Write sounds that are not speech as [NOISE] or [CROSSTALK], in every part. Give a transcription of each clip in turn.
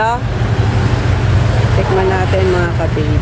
nila. Tikman natin mga kabib.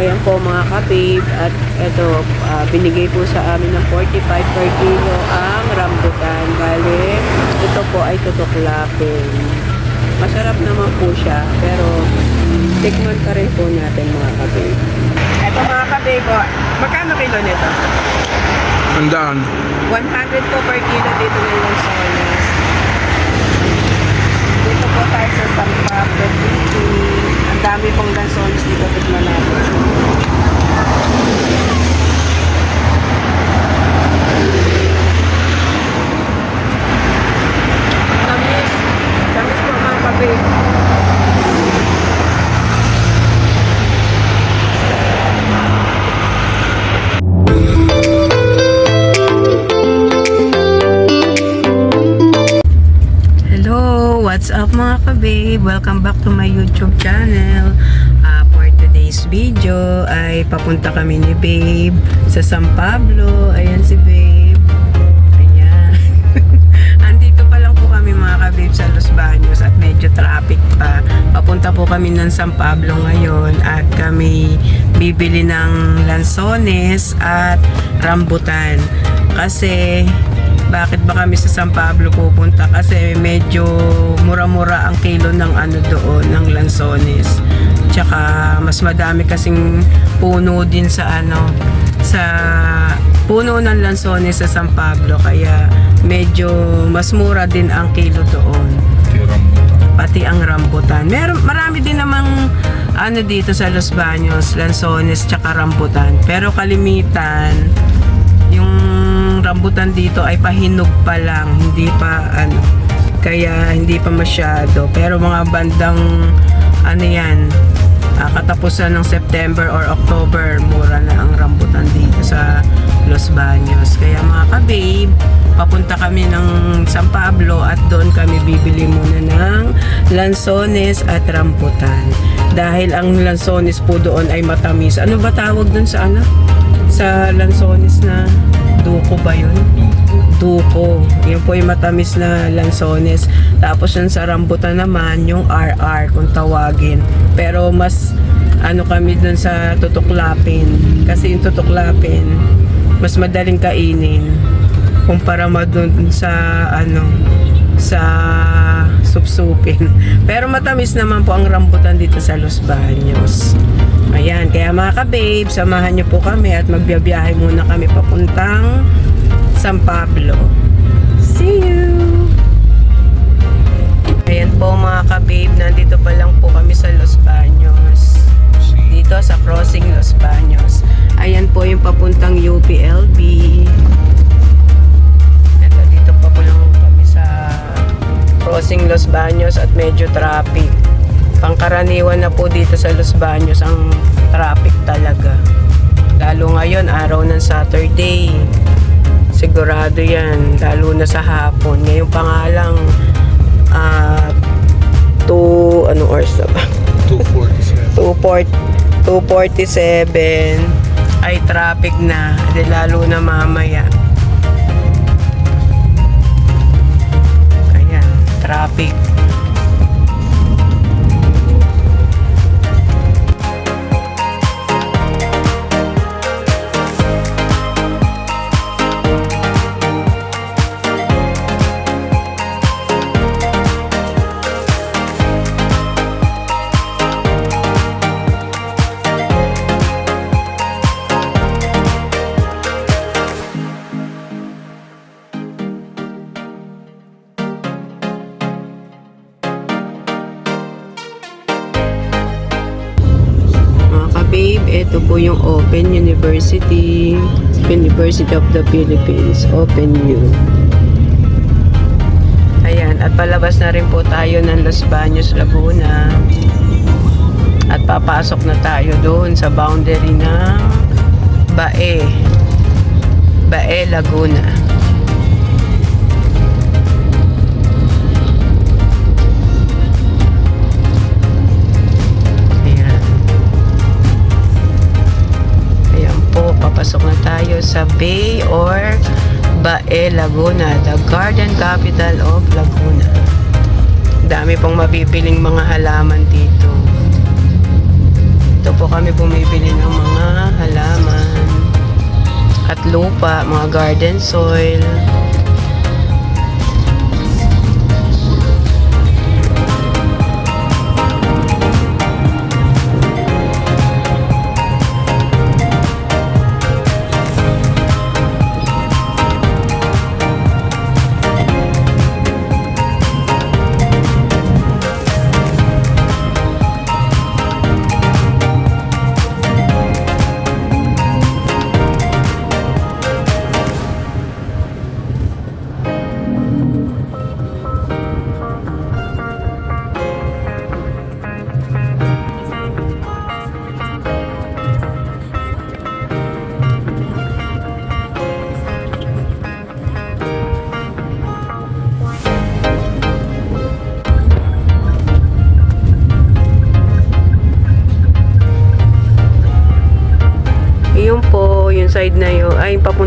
Ayan po mga kabib. At ito, ah, binigay po sa amin ng 45 per kilo ang rambutan. Bale, ito po ay tutuklapin. Masarap naman po siya. Pero, tikman ka rin po natin mga kabib. Ito mga kabib po. Magkano kilo nito? Handaan. 100 po per kilo dito ng Lanzones. Welcome back to my YouTube channel. Ah, for today's video ay papunta kami ni Babe sa San Pablo. Ayan si Babe. Ayan. [LAUGHS] Andito pa lang po kami mga ka-babe sa Los Baños at medyo traffic pa. Papunta po kami ng San Pablo ngayon at kami bibili ng lansones at rambutan. Kasi bakit ba kami sa San Pablo pupunta? Kasi medyo mura-mura ang kilo ng ano doon ng lansones. Tsaka mas madami kasing puno din sa ano sa puno ng lansones sa San Pablo. Kaya medyo mas mura din ang kilo doon. Pati ang rambutan. Meron marami din namang ano dito sa Los Baños, lansones tsaka rambutan. Pero kalimitan yung rambutan dito ay pahinog pa lang, hindi pa ano kaya hindi pa masyado. Pero mga bandang ano yan, ah, katapusan ng September or October, mura na ang rambutan dito sa Los Baños. Kaya mga ka-babe, papunta kami ng San Pablo at doon kami bibili muna ng lansones at rambutan. Dahil ang lansones po doon ay matamis. Ano ba tawag doon sa ano? Sa lansones na duko ba yun? Duko. Yun po yung matamis na lansones. Tapos yung sa rambutan naman, yung RR kung tawagin. Pero mas ano kami dun sa tutuklapin. Kasi yung tutuklapin, mas madaling kainin. Kumpara mo dun sa ano, sa supsupin. [LAUGHS] Pero matamis naman po ang rambutan dito sa Los Baños. Ayan, kaya mga ka-babe, samahan niyo po kami at magbiyabiyahe muna kami papuntang San Pablo. See you! Ayan po mga ka-babe, nandito pa lang po kami sa Los Baños. Dito sa Crossing Los Baños. Ayan po yung papuntang UPLB. Ito, dito pa po lang kami sa Crossing Los Baños at medyo traffic. Pangkaraniwan na po dito sa Los Baños ang traffic talaga. Lalo ngayon, araw ng Saturday. Sigurado yan, lalo na sa hapon. Ngayon pa nga lang, ah, 2, anong oras na ba? 247. 2:40 247 ay traffic na. Di lalo na mamaya. Ayan, traffic. University, University of the Philippines, Open U. Ayan, at palabas na rin po tayo ng Los Baños, Laguna. At papasok na tayo doon sa boundary ng Bae. Bae, Laguna. Tayo sa Bay or Bae, Laguna, the garden capital of Laguna. dami pong mabibiling mga halaman dito. Ito po kami bumibili ng mga halaman at lupa, mga garden soil.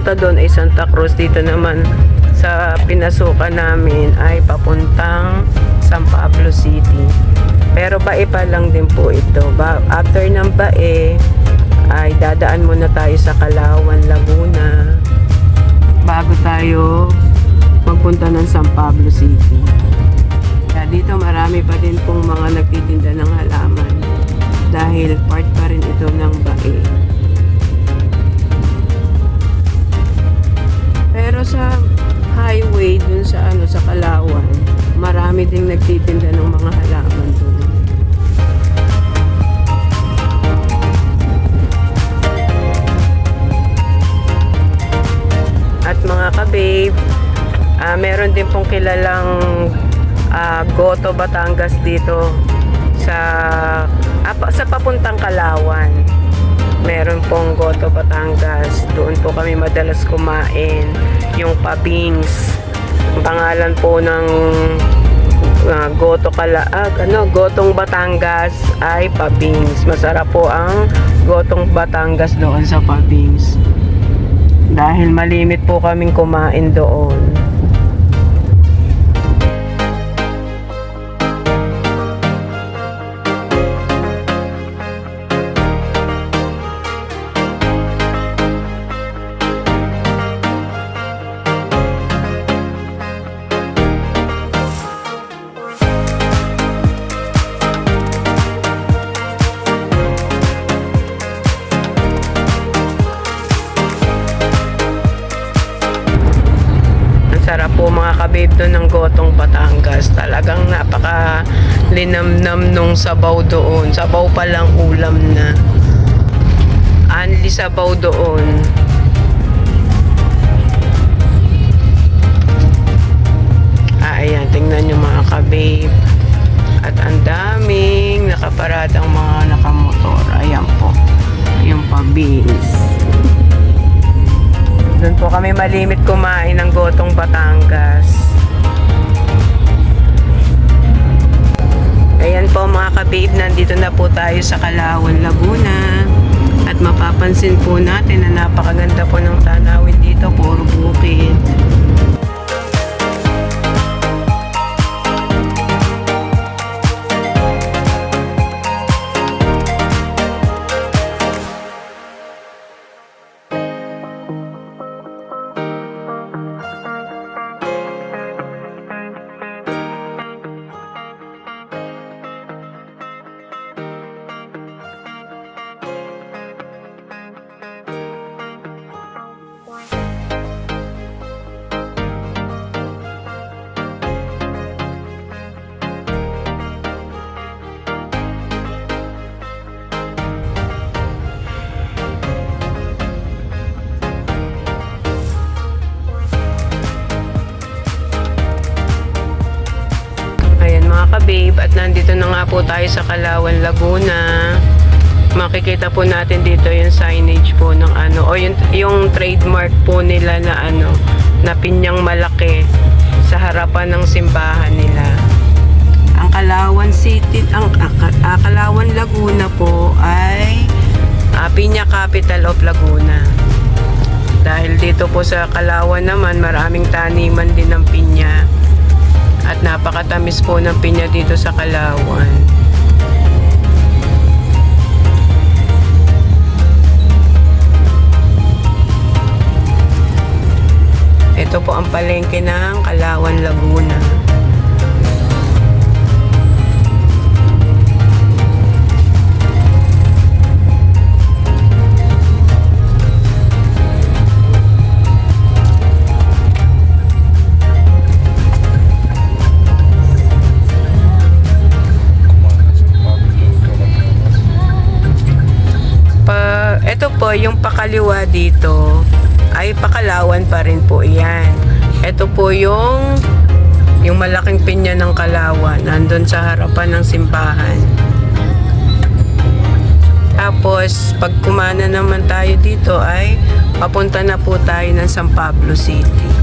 Papunta doon ay Santa Cruz. Dito naman sa pinasukan namin ay papuntang San Pablo City. Pero bae pa lang din po ito. Ba after ng bae, ay dadaan muna tayo sa Kalawan, Laguna. Bago tayo magpunta ng San Pablo City. Kaya dito marami pa din pong mga nagtitinda ng halaman. Dahil part pa rin ito ng bae. Pero sa highway dun sa ano sa Kalawan, marami ding nagtitinda ng mga halaman dun. At mga ka-babe, ah, meron din pong kilalang ah, Goto Batangas dito sa pa- sa papuntang Kalawan. Meron pong Goto Batangas. Doon po kami madalas kumain. Yung pabings. Ang pangalan po ng ah, Goto Kala, ah, ano, Gotong Batangas ay pabings. Masarap po ang Gotong Batangas doon sa pabings. Dahil malimit po kaming kumain doon. Doon ng Gotong Batangas. Talagang napaka linamnam nung sabaw doon. Sabaw pa lang ulam na. Anli sabaw doon. Ah, ayan. Tingnan nyo mga kababe. At ang daming nakaparadang mga nakamotor. Ayan po. Yung pabis. Doon po kami malimit kumain ng gotong Batangas. Ayan po mga kababe, nandito na po tayo sa Kalawan, Laguna. At mapapansin po natin na napakaganda po ng tanawin dito, puro bukid. Tayo sa Kalawan, Laguna. Makikita po natin dito yung signage po ng ano, o yung, yung trademark po nila na ano, na pinyang malaki sa harapan ng simbahan nila. Ang Kalawan City, ang ah, Kalawan Laguna po ay ah, Pinya Capital of Laguna. Dahil dito po sa Kalawan naman, maraming taniman din ng pinya. At napakatamis po ng pinya dito sa Kalawan. Ito po ang palengke ng Kalawan, Laguna. Pa, ito po, yung pakaliwa dito, ay pakalawan pa rin po yan. Ito po yung yung malaking pinya ng Kalawan, nandun sa harapan ng simbahan. Tapos, pag kumana naman tayo dito ay papunta na po tayo ng San Pablo City.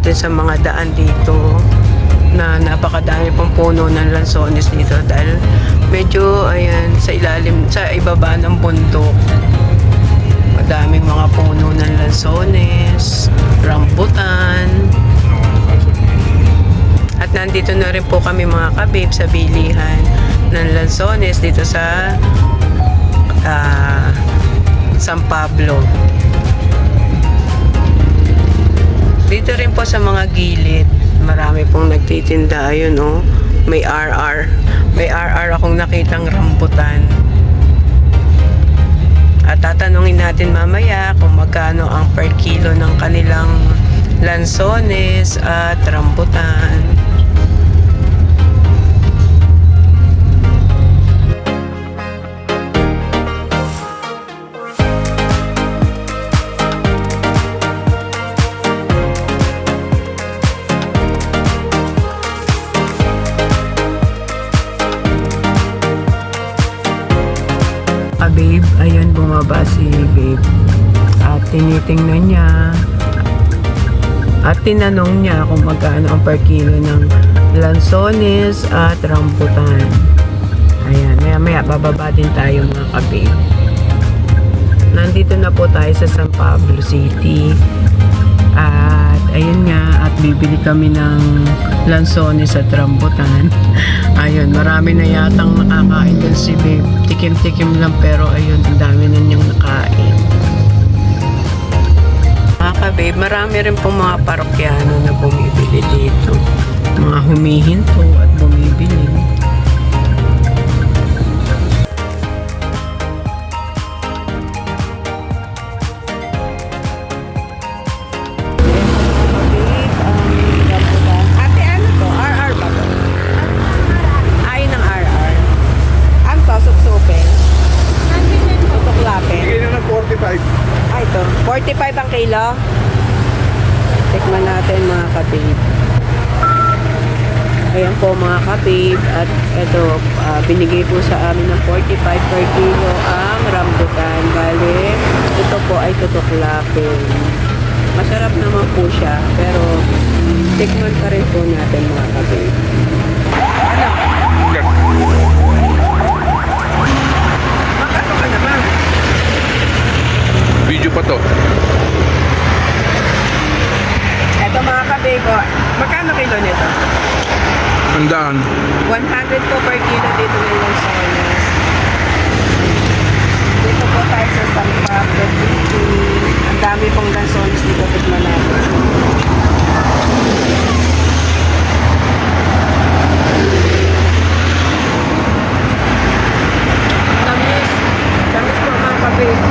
Natin sa mga daan dito na napakadami pong puno ng lansones dito dahil medyo ayan sa ilalim sa ibaba ng bundok madaming mga puno ng lansones rambutan. At nandito na rin po kami mga kabib sa bilihan ng lansones dito sa ah, San Pablo Dito rin po sa mga gilid, marami pong nagtitinda. Ayun, oh. May RR. May RR akong nakitang rambutan. At tatanungin natin mamaya kung magkano ang per kilo ng kanilang lansones at rambutan. Tinitingnan niya. At tinanong niya kung magkano ang per kilo ng lansones at rambutan. Ayan, maya maya bababa din tayo mga kababe. Nandito na po tayo sa San Pablo City. At ayun nga, at bibili kami ng lansones at rambutan. [LAUGHS] Ayun, marami na yatang nakakain dun si babe. Tikim-tikim lang pero ayun, ang dami marami rin pong mga parokyano na bumibili dito. mga humihinto at bumibili. Ate, ano to? RR ba to? Ay, ng RR. To? Suksupin? Tutuklapin? Bigay na ng 45. Ay, ito. 45 ang kilo. Tikman natin mga kabib. Ayan po mga kabib. At ito, ah, binigay po sa amin ng 45 per kilo ang rambutan. Bale, ito po ay tutuklapin. Masarap naman po siya. Pero, tikman pa rin po natin mga kabib. Ano? Naman? Video pa to. Ito mga kabego, magkano kilo nito? Handaan. 100 po per kilo dito ngayon sa Olas. Dito po tayo sa City. Ang dami pong lansones dito tikman natin. Tamis. Tamis po mga kabego.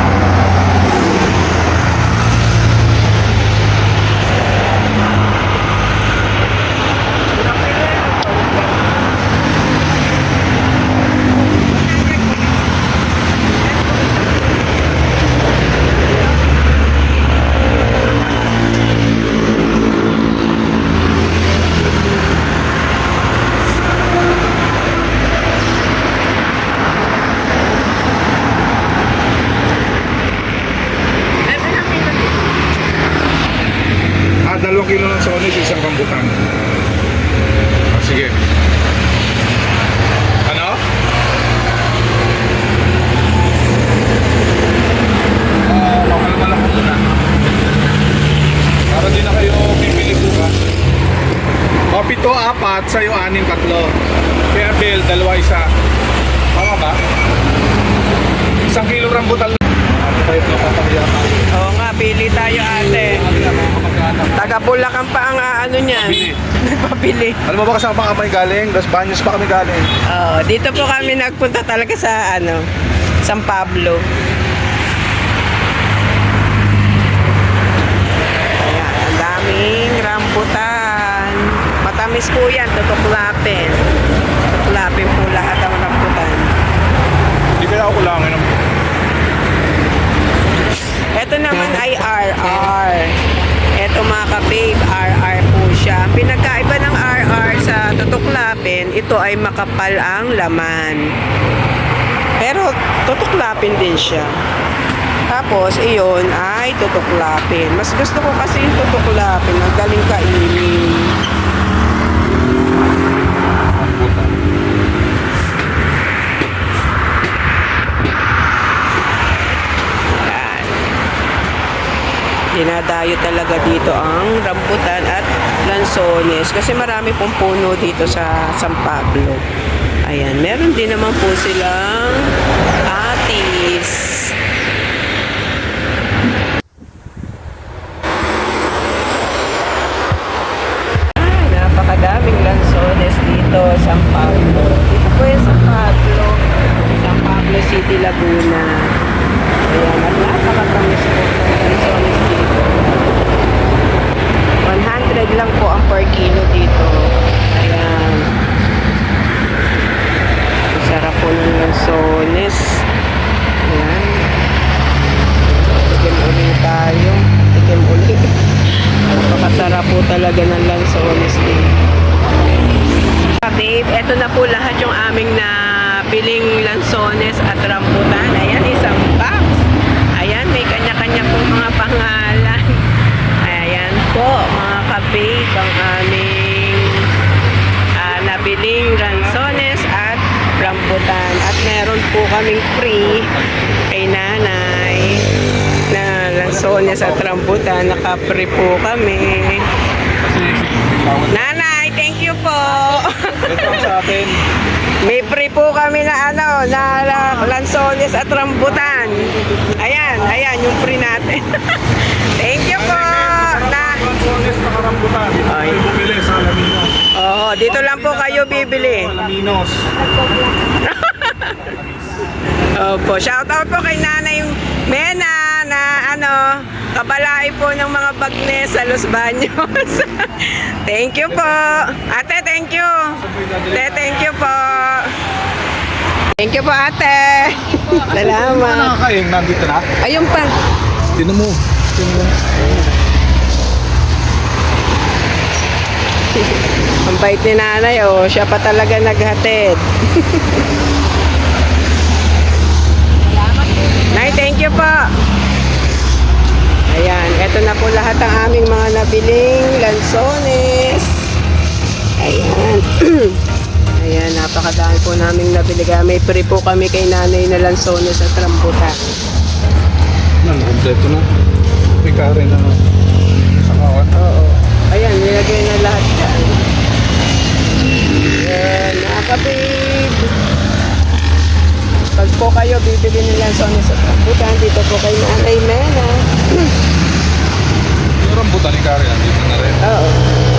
Ito na kilo dito. Ah, dalawang kilo ng sonis, isang rambutan. Ah, sige. Ano? Ah, pakalman ako muna. Para di na kayo bibili bukas. O, pito, apat, sa'yo, anim, tatlo. Kaya Bill, dalawa, isa. Tama ba? Isang kilo rambutan. Ano tayo ito papahiyakan? Oo nga, pili tayo ate. Taga Bulacan pa ang ah, ano niyan. Bili. Nagpapili. Alam mo ba kasama pa kami galing? Las Baños pa kami galing. Oo, dito po kami nagpunta talaga sa ano, San Pablo. Ayan, ang daming rambutan. Matamis po yan, tutuklapin. Tutuklapin po lahat ang rambutan. Hindi kaya ako kulangin ng... Ito naman ay RR. Ito mga ka-babe, RR siya. Pinagkaiba ng RR sa tutuklapin, ito ay makapal ang laman. Pero tutuklapin din siya. Tapos, iyon ay tutuklapin. Mas gusto ko kasi yung tutuklapin. Ang galing kainin. Dinadayo talaga dito ang rambutan lansones kasi marami pong puno dito sa San Pablo. Ayan, meron din naman po silang atis. Ah, napakadaming lansones dito sa San Pablo. Dito po yung San Pablo. San Pablo City, Laguna. Ayan, at napakatamis po ng lansones dito. 100 lang po ang per kilo dito. Ayan. Ang sarap po ng lansones. Ayan. Tikim ulit tayo. Tikim ulit. Napakasarap po talaga ng lansones dito. Ah, Babe, eto na po lahat yung aming na piling lansones at rambutan. Ayan, isang box. Ayan, may kanya-kanya po mga pangalan. Ayan po, mga ka-babe, ang aming ah, nabiling lansones at rambutan. At meron po kaming free kay nanay na lansones at rambutan. Naka-free po kami. Nanay, thank you po. Ang sa atin. May free po kami na ano, na, lansones at rambutan. Ayan, ayan yung free natin. [LAUGHS] Thank you po. Na, Lansones na karambutan. Ay. Bumili sa alamin mo. oh, Oh, dito lang po kayo bibili. Alaminos. [LAUGHS] Opo, shout out po kay Nanay Mena na ano, kabalay po ng mga bagne sa Los Baños. [LAUGHS] thank you po. Ate, thank you. Ate, thank you po. Thank you po, ate. [LAUGHS] Salamat. Nakakain, nandito na. Ayun pa. Tinan mo. Tinan [LAUGHS] mo. Ang bait ni nanay, oh. Siya pa talaga naghatid. Nay, thank you po. Ayan, eto na po lahat ang aming mga nabiling lansones. Ayan. [CLEARS THROAT] Ayan, napakadami po naming nabili. May free po kami kay nanay na lansones at rambutan. Nan, kompleto na. May kare na. Sa kawat. Oo. Ayan, nilagay na lahat yan. Ayan, nakakabig. Pag po kayo bibili nila sa ano sa rambutan, dito po kay Nanay Mena. [CLEARS THROAT] Yung rambutan ni kare, nandito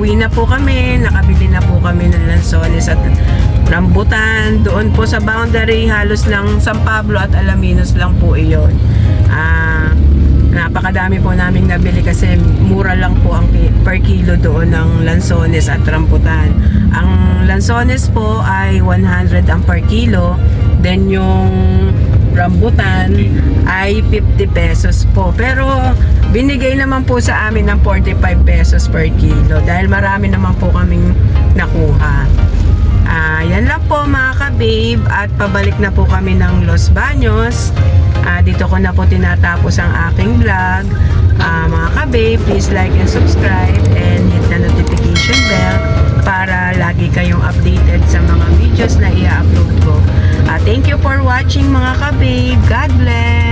Pauwi na po kami, nakabili na po kami ng lansones at rambutan. Doon po sa boundary, halos lang San Pablo at Alaminos lang po iyon. Ah, napakadami po naming nabili kasi mura lang po ang per kilo doon ng lansones at rambutan. Ang lansones po ay 100 ang per kilo, then yung rambutan ay 50 pesos po. Pero binigay naman po sa amin ng 45 pesos per kilo dahil marami naman po kaming nakuha. Ah, yan lang po mga ka-babe at pabalik na po kami ng Los Baños. Ah, dito ko na po tinatapos ang aking vlog. Ah, mga ka-babe, please like and subscribe and hit the notification bell para lagi kayong updated sa mga videos na i-upload ko. Ah, thank you for watching mga ka-babe. God bless!